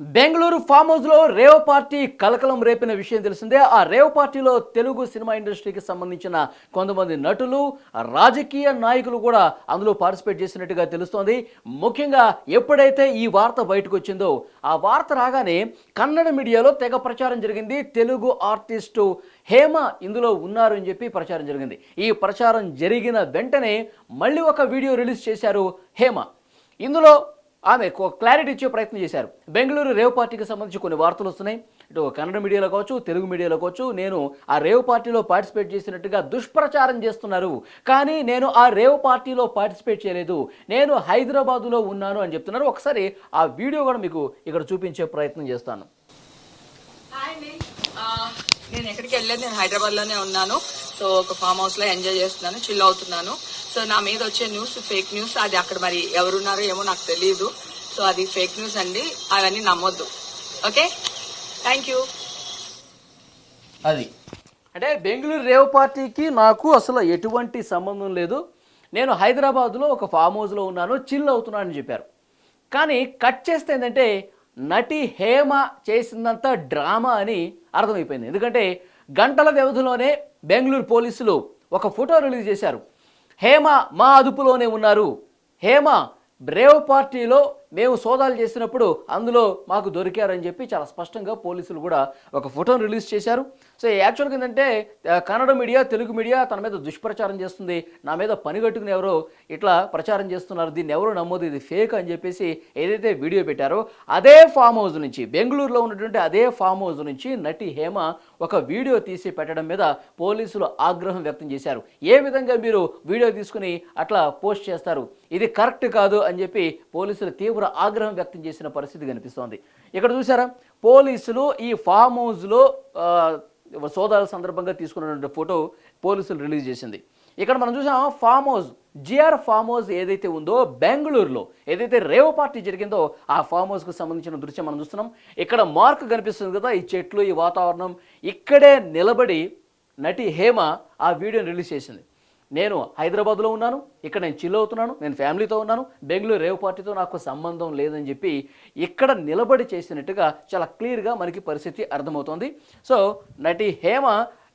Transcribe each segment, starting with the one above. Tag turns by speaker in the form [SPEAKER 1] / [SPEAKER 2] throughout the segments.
[SPEAKER 1] Bengaluru farm హౌస్లో rave party కలకలం రేపిన విషయం తెలిసిందే. ఆ రేవ్ పార్టీలో తెలుగు సినిమా ఇండస్ట్రీకి సంబంధించిన కొంతమంది నటులు రాజకీయ నాయకులు కూడా అందులో పార్టిసిపేట్ చేసినట్టుగా తెలుస్తోంది. ముఖ్యంగా ఎప్పుడైతే ఈ వార్త బయటకు వచ్చిందో ఆ వార్త రాగానే కన్నడ మీడియాలో తెగ ప్రచారం జరిగింది. తెలుగు ఆర్టిస్టు హేమ ఇందులో ఉన్నారు అని చెప్పి ప్రచారం జరిగింది. ఈ ప్రచారం జరిగిన వెంటనే మళ్ళీ ఒక వీడియో రిలీజ్ చేశారు హేమ. ఇందులో ఆమె ఒక క్లారిటీ ఇచ్చే ప్రయత్నం చేశారు. బెంగళూరు రేవ్ పార్టీకి సంబంధించి కొన్ని వార్తలు వస్తున్నాయి. ఇటు కన్నడ మీడియాలో కావచ్చు తెలుగు మీడియాలో కావచ్చు నేను ఆ రేవ్ పార్టీలో పార్టిసిపేట్ చేసినట్టుగా దుష్ప్రచారం చేస్తున్నారు. కానీ నేను ఆ రేవ్ పార్టీలో పార్టిసిపేట్ చేయలేదు. నేను హైదరాబాదులో ఉన్నాను అని చెప్తున్నారు. ఒకసారి ఆ వీడియో కూడా మీకు ఇక్కడ చూపించే ప్రయత్నం చేస్తాను.
[SPEAKER 2] హాయ్ నేను ఎక్కడికి వెళ్ళలేదు. నేను హైదరాబాద్లోనే ఉన్నాను. సో ఒక ఫామ్ హౌస్లో ఎంజాయ్ చేస్తున్నాను చిల్ అవుతున్నాను. సో నా మీద వచ్చే న్యూస్ ఫేక్ న్యూస్ అది అక్కడ మరి ఎవరున్నారో ఏమో నాకు తెలియదు సో అది ఫేక్ న్యూస్ అండి అవన్నీ నమ్మొద్దు. ఓకే థ్యాంక్ యూ
[SPEAKER 1] అది. అంటే బెంగళూరు రేవ్ పార్టీకి నాకు అసలు ఎటువంటి సంబంధం లేదు. నేను హైదరాబాద్లో ఒక ఫామ్ హౌస్లో ఉన్నాను చిల్ అవుతున్నానని చెప్పారు. కానీ కట్ చేస్తే ఏంటంటే నటి హేమ చేసిందంతా డ్రామా అని అర్థమైపోయింది. ఎందుకంటే గంటల వ్యవధిలోనే బెంగళూరు పోలీసులు ఒక ఫోటో రిలీజ్ చేశారు. హేమ మా అదుపులోనే ఉన్నారు. హేమ బ్రేవ్ పార్టీలో మేము సోదాలు చేసినప్పుడు అందులో మాకు దొరికారని చెప్పి చాలా స్పష్టంగా పోలీసులు కూడా ఒక ఫోటోను రిలీజ్ చేశారు. సో యాక్చువల్గా ఏంటంటే కన్నడ మీడియా తెలుగు మీడియా తన మీద దుష్ప్రచారం చేస్తుంది. నా మీద పనిగట్టుకుని ఎవరో ఇట్లా ప్రచారం చేస్తున్నారు. దీన్ని ఎవరు నమ్మోదు ఇది ఫేక్ అని చెప్పేసి ఏదైతే వీడియో పెట్టారో అదే ఫామ్ హౌస్ నుంచి బెంగళూరులో ఉన్నటువంటి అదే ఫామ్ హౌస్ నుంచి నటి హేమ ఒక వీడియో తీసి పెట్టడం మీద పోలీసులు ఆగ్రహం వ్యక్తం చేశారు. ఏ విధంగా మీరు వీడియో తీసుకుని అట్లా పోస్ట్ చేస్తారు? ఇది కరెక్ట్ కాదు అని చెప్పి పోలీసులు తీవ్ర ఆగ్రహం వ్యక్తం చేసిన పరిస్థితి కనిపిస్తోంది. ఇక్కడ చూసారా పోలీసులు ఈ ఫామ్ హౌస్లో సోదాల సందర్భంగా తీసుకున్నటువంటి ఫోటో పోలీసులు రిలీజ్ చేసింది. ఇక్కడ మనం చూసాం farm house GR farm house ఏదైతే ఉందో బెంగళూరులో ఏదైతే రేవ పార్టీ జరిగిందో ఆ ఫామ్ హౌస్కు సంబంధించిన దృశ్యం మనం చూస్తున్నాం. ఇక్కడ మార్క్ కనిపిస్తుంది కదా ఈ చెట్లు ఈ వాతావరణం ఇక్కడే నిలబడి నటి హేమ ఆ వీడియోని రిలీజ్ చేసింది. నేను హైదరాబాద్లో ఉన్నాను ఇక్కడ నేను చిల్ అవుతున్నాను నేను ఫ్యామిలీతో ఉన్నాను బెంగళూరు రేవ్ పార్టీతో నాకు సంబంధం లేదని చెప్పి ఇక్కడ నిలబడి చేసినట్టుగా చాలా క్లియర్గా మనకి పరిస్థితి అర్థమవుతోంది. సో నటి హేమ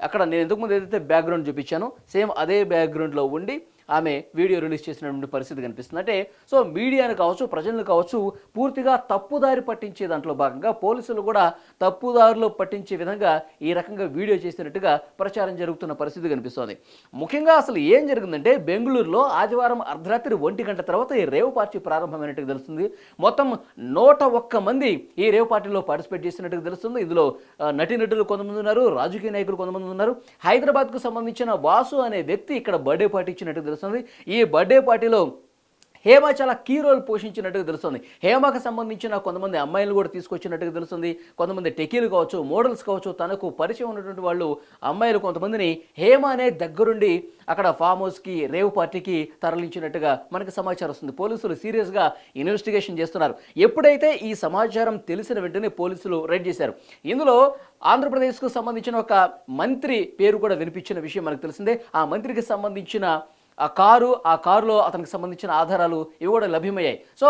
[SPEAKER 1] అక్కడ నేను ఇంతకుముందు ఏదైతే బ్యాక్గ్రౌండ్ చూపించానో సేమ్ అదే బ్యాక్గ్రౌండ్లో ఉండి ఆమె వీడియో రిలీజ్ చేసినటువంటి పరిస్థితి కనిపిస్తుంది. అంటే సో మీడియాను కావచ్చు ప్రజలను కావచ్చు పూర్తిగా తప్పుదారి పట్టించే దాంట్లో భాగంగా పోలీసులు కూడా తప్పుదారిలో పట్టించే విధంగా ఈ రకంగా వీడియో చేసినట్టుగా ప్రచారం జరుగుతున్న పరిస్థితి కనిపిస్తోంది. ముఖ్యంగా అసలు ఏం జరిగిందంటే బెంగళూరులో ఆదివారం అర్ధరాత్రి ఒంటి గంట తర్వాత ఈ రేవ్ పార్టీ ప్రారంభమైనట్టుగా తెలుస్తుంది. మొత్తం నూట ఒక్క మంది ఈ రేవ్ పార్టీలో పార్టిసిపేట్ చేసినట్టుగా తెలుస్తుంది. ఇందులో నటీనటులు కొంతమంది ఉన్నారు రాజకీయ నాయకులు కొంతమంది ఉన్నారు. హైదరాబాద్కు సంబంధించిన వాసు అనే వ్యక్తి ఇక్కడ బర్త్డే పార్టీ ఇచ్చినట్టుగా తెలుస్తుంది. ఈ బర్త్డే పార్టీలో హేమ చాలా కీ రోల్ పోషించినట్టుగా తెలుస్తుంది. హేమకు సంబంధించిన కొంతమంది అమ్మాయిలు కూడా తీసుకొచ్చినట్టుగా తెలుస్తుంది. కొంతమంది టెకీలు కావచ్చు మోడల్స్ కావచ్చు తనకు పరిచయం ఉన్నటువంటి వాళ్ళు అమ్మాయిలు కొంతమందిని హేమ అనే దగ్గరుండి అక్కడ ఫామ్ హౌస్కి రేవ్ పార్టీకి తరలించినట్టుగా మనకి సమాచారం వస్తుంది. పోలీసులు సీరియస్గా ఇన్వెస్టిగేషన్ చేస్తున్నారు. ఎప్పుడైతే ఈ సమాచారం తెలిసిన వెంటనే పోలీసులు రైడ్ చేశారు. ఇందులో ఆంధ్రప్రదేశ్కు సంబంధించిన ఒక మంత్రి పేరు కూడా వినిపించిన విషయం మనకు తెలిసిందే. ఆ మంత్రికి సంబంధించిన ఆ కారు ఆ కారులో అతనికి సంబంధించిన ఆధారాలు ఇవి కూడా లభ్యమయ్యాయి. సో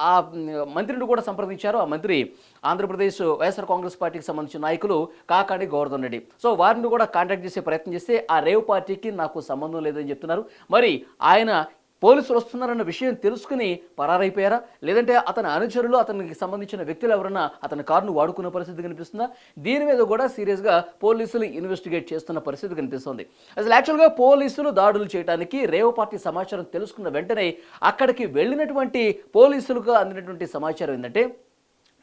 [SPEAKER 1] ఆ- మంత్రిని కూడా సంప్రదించారు. ఆ మంత్రి ఆంధ్రప్రదేశ్ వైఎస్ఆర్ కాంగ్రెస్ పార్టీకి సంబంధించిన నాయకులు కాకాడి గోవర్ధన్ రెడ్డి. సో వారిని కూడా కాంటాక్ట్ చేసే ప్రయత్నం చేస్తే ఆ రేవ్ పార్టీకి నాకు సంబంధం లేదని చెప్తున్నారు. మరి ఆయన పోలీసులు వస్తున్నారన్న విషయం తెలుసుకుని పరారైపోయారా? లేదంటే అతని అనుచరులు అతనికి సంబంధించిన వ్యక్తులు ఎవరన్నా అతని కారును వాడుకున్న పరిస్థితి కనిపిస్తుందా? దీని మీద కూడా సీరియస్గా పోలీసులు ఇన్వెస్టిగేట్ చేస్తున్న పరిస్థితి కనిపిస్తుంది. అసలు యాక్చువల్గా పోలీసులు దాడులు చేయడానికి రేవ్ పార్టీ సమాచారం తెలుసుకున్న వెంటనే అక్కడికి వెళ్ళినటువంటి పోలీసులకు అందినటువంటి సమాచారం ఏంటంటే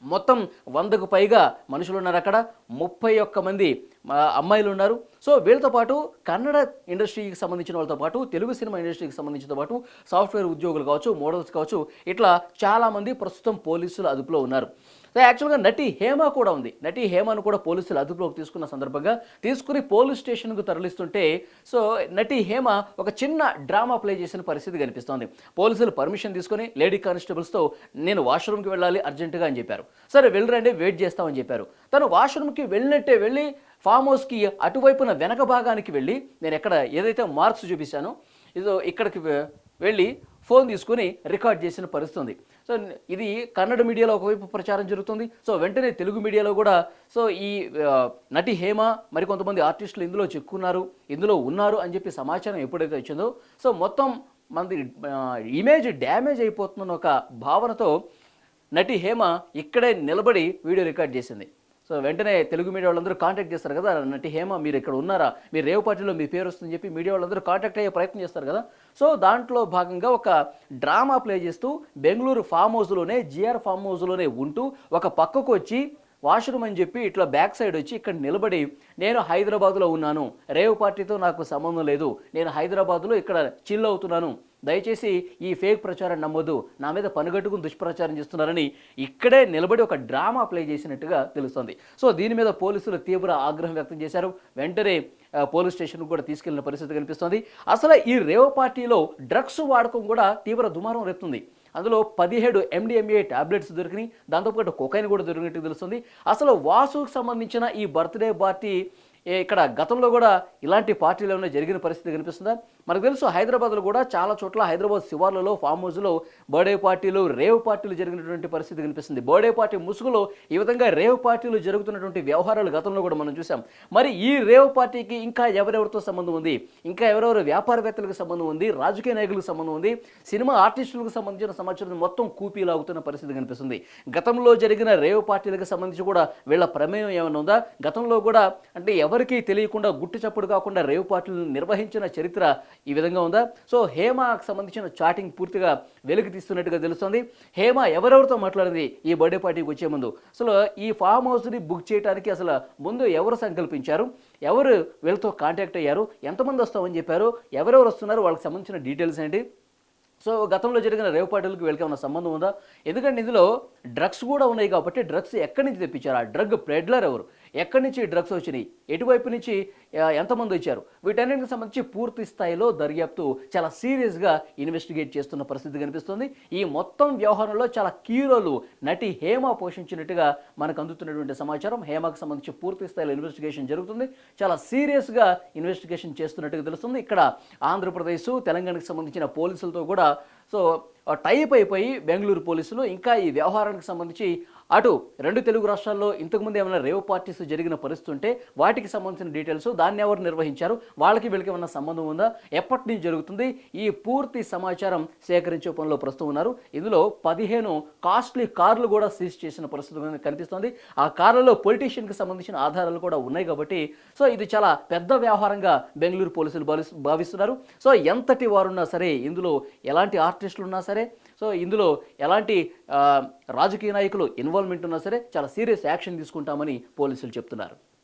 [SPEAKER 1] మొత్తం వందకు పైగా మనుషులు ఉన్నారు అక్కడ ముప్పై ఒక్క మంది అమ్మాయిలు ఉన్నారు సో వీళ్ళతో పాటు కన్నడ ఇండస్ట్రీకి సంబంధించిన వాళ్ళతో పాటు తెలుగు సినిమా ఇండస్ట్రీకి సంబంధించిన పాటు సాఫ్ట్వేర్ ఉద్యోగులు కావచ్చు మోడల్స్ కావచ్చు ఇట్లా చాలామంది ప్రస్తుతం పోలీసులు అదుపులో ఉన్నారు. సో యాక్చువల్గా నటి హేమ కూడా ఉంది. నటి హేమను కూడా పోలీసులు అదుపులోకి తీసుకున్న సందర్భంగా తీసుకుని పోలీస్ స్టేషన్కు తరలిస్తుంటే సో నటి హేమ ఒక చిన్న డ్రామా ప్లే చేసిన పరిస్థితి కనిపిస్తోంది. పోలీసులు పర్మిషన్ తీసుకొని లేడీ కానిస్టేబుల్స్తో నేను వాష్రూమ్కి వెళ్ళాలి అర్జెంటుగా అని చెప్పారు. సరే వెళ్ళరండి వెయిట్ చేస్తామని చెప్పారు. తను వాష్రూమ్కి వెళ్ళినట్టే వెళ్ళి ఫామ్ హౌస్కి అటువైపున వెనక భాగానికి వెళ్ళి నేను ఎక్కడ ఏదైతే మార్క్స్ చూపించానో ఇదో ఇక్కడికి వెళ్ళి ఫోన్ తీసుకుని రికార్డ్ చేసిన పరిస్థితి ఉంది. సో ఇది కన్నడ మీడియాలో ఒకవైపు ప్రచారం జరుగుతుంది. సో వెంటనే తెలుగు మీడియాలో కూడా సో ఈ నటి హేమ మరికొంతమంది ఆర్టిస్టులు ఇందులో చిక్కున్నారు ఇందులో ఉన్నారు అని చెప్పి సమాచారం ఎప్పుడైతే వచ్చిందో సో మొత్తం మనది ఇమేజ్ డ్యామేజ్ అయిపోతుందన్న ఒక భావనతో నటి హేమ ఇక్కడే నిలబడి వీడియో రికార్డ్ చేసింది. సో వెంటనే తెలుగు మీడియా వాళ్ళందరూ కాంటాక్ట్ చేస్తారు కదా నటి హేమ మీరు ఇక్కడ ఉన్నారా మీరు రేవు పార్టీలో మీ పేరు వస్తుందని చెప్పి మీడియా వాళ్ళందరూ కాంటాక్ట్ అయ్యే ప్రయత్నం చేస్తారు కదా సో దాంట్లో భాగంగా ఒక డ్రామా ప్లే చేస్తూ బెంగళూరు ఫామ్ హౌస్లోనే జిఆర్ ఫామ్ హౌస్లోనే ఉంటూ ఒక పక్కకు వచ్చి వాష్రూమ్ అని చెప్పి ఇట్లా బ్యాక్ సైడ్ వచ్చి ఇక్కడ నిలబడి నేను హైదరాబాద్లో ఉన్నాను. రేవ్ పార్టీతో నాకు సంబంధం లేదు. నేను హైదరాబాద్లో ఇక్కడ చిల్ అవుతున్నాను. దయచేసి ఈ ఫేక్ ప్రచారం నమ్మొద్దు. నా మీద పనుగట్టుకుని దుష్ప్రచారం చేస్తున్నారని ఇక్కడే నిలబడి ఒక డ్రామా ప్లే చేసినట్టుగా తెలుస్తుంది. సో దీని మీద పోలీసులు తీవ్ర ఆగ్రహం వ్యక్తం చేశారు. వెంటనే పోలీస్ స్టేషన్కు కూడా తీసుకెళ్ళిన పరిస్థితి కనిపిస్తుంది. అసలు ఈ రేవ్ పార్టీలో డ్రగ్స్ వాడకం కూడా తీవ్ర దుమారం రేపుతుంది. అందులో పదిహేడు ఎండిఎంఏ టాబ్లెట్స్ దొరికినాయి. దాంతోపాటు కొకైన్ కూడా దొరికినట్టు తెలుస్తుంది. అసలు వాసుకు సంబంధించిన ఈ బర్త్డే పార్టీ ఇక్కడ గతంలో కూడా ఇలాంటి పార్టీలు ఏమైనా జరిగిన పరిస్థితి కనిపిస్తుందా? మనకు తెలుసు హైదరాబాద్లో కూడా చాలా చోట్ల హైదరాబాద్ శివార్లలో ఫామ్ హౌస్లో బర్త్డే పార్టీలు రేవ్ పార్టీలు జరిగినటువంటి పరిస్థితి కనిపిస్తుంది. బర్త్డే పార్టీ ముసుగులో ఈ విధంగా రేవ్ పార్టీలు జరుగుతున్నటువంటి వ్యవహారాలు గతంలో కూడా మనం చూసాం మరి ఈ రేవ్ పార్టీకి ఇంకా ఎవరెవరితో సంబంధం ఉంది? ఇంకా ఎవరెవరు వ్యాపారవేత్తలకు సంబంధం ఉంది? రాజకీయ నాయకులకు సంబంధం ఉంది? సినిమా ఆర్టిస్టులకు సంబంధించిన సమాచారం మొత్తం కూపీలాగుతున్న పరిస్థితి కనిపిస్తుంది. గతంలో జరిగిన రేవ్ పార్టీలకు సంబంధించి కూడా వీళ్ళ ప్రమేయం ఏమైనా ఉందా? గతంలో కూడా అంటే ఎవరు ఎవరికీ తెలియకుండా గుట్టు చప్పుడు కాకుండా రేవ్ పార్టీలను నిర్వహించిన చరిత్ర ఈ విధంగా ఉందా? సో హేమకు సంబంధించిన చాటింగ్ పూర్తిగా వెలికి తీస్తున్నట్టుగా తెలుస్తుంది. హేమ ఎవరెవరితో మాట్లాడింది ఈ బర్త్డే పార్టీకి వచ్చే ముందు? అసలు ఈ ఫామ్ హౌస్ని బుక్ చేయడానికి అసలు ముందు ఎవరు సంకల్పించారు? ఎవరు వీళ్ళతో కాంటాక్ట్ అయ్యారు? ఎంతమంది వస్తామని చెప్పారు? ఎవరెవరు వస్తున్నారు? వాళ్ళకి సంబంధించిన డీటెయిల్స్ ఏంటి? సో గతంలో జరిగిన రేవ్ పార్టీలకు వీళ్ళకి ఉన్న సంబంధం ఉందా? ఎందుకంటే ఇందులో డ్రగ్స్ కూడా ఉన్నాయి కాబట్టి డ్రగ్స్ ఎక్కడి నుంచి తెప్పించారు? ఆ డ్రగ్ ప్రెడ్లర్ ఎవరు? ఎక్కడి నుంచి డ్రగ్స్ వచ్చినాయి? ఎటువైపు నుంచి ఎంతమంది వచ్చారు? వీటన్నిటికి సంబంధించి పూర్తి స్థాయిలో దర్యాప్తు చాలా సీరియస్గా ఇన్వెస్టిగేట్ చేస్తున్న పరిస్థితి కనిపిస్తుంది. ఈ మొత్తం వ్యవహారంలో చాలా కీ రోలు నటి హేమ పోషించినట్టుగా మనకు అందుతున్నటువంటి సమాచారం. హేమకు సంబంధించి పూర్తి స్థాయిలో ఇన్వెస్టిగేషన్ జరుగుతుంది. చాలా సీరియస్గా ఇన్వెస్టిగేషన్ చేస్తున్నట్టుగా తెలుస్తుంది. ఇక్కడ ఆంధ్రప్రదేశ్ తెలంగాణకు సంబంధించిన పోలీసులతో కూడా సో టైప్ అయిపోయి బెంగళూరు పోలీసులు ఇంకా ఈ వ్యవహారానికి సంబంధించి అటు రెండు తెలుగు రాష్ట్రాల్లో ఇంతకుముందు ఏమైనా రేవ్ పార్టీస్ జరిగిన పరిస్థితి ఉంటే వాటికి సంబంధించిన డీటెయిల్స్ దాన్ని ఎవరు నిర్వహించారు? వాళ్ళకి వీళ్ళకి ఏమైనా సంబంధం ఉందా? ఎప్పటి నుంచి జరుగుతుంది? ఈ పూర్తి సమాచారం సేకరించే పనిలో ప్రస్తుతం ఉన్నారు. ఇందులో పదిహేను కాస్ట్లీ కార్లు కూడా సీజ్ చేసిన పరిస్థితి కనిపిస్తోంది. ఆ కార్లలో పొలిటీషియన్కి సంబంధించిన ఆధారాలు కూడా ఉన్నాయి కాబట్టి సో ఇది చాలా పెద్ద వ్యవహారంగా బెంగళూరు పోలీసులు భావిస్తున్నారు. సో ఎంతటి వారున్నా సరే ఇందులో ఎలాంటి ఆర్టిస్టులు ఉన్నా సరే సో ఇందులో ఎలాంటి రాజకీయ నాయకులు ఇన్వాల్వ్మెంట్ ఉన్నా సరే చాలా సీరియస్ యాక్షన్ తీసుకుంటామని పోలీసులు చెప్తున్నారు.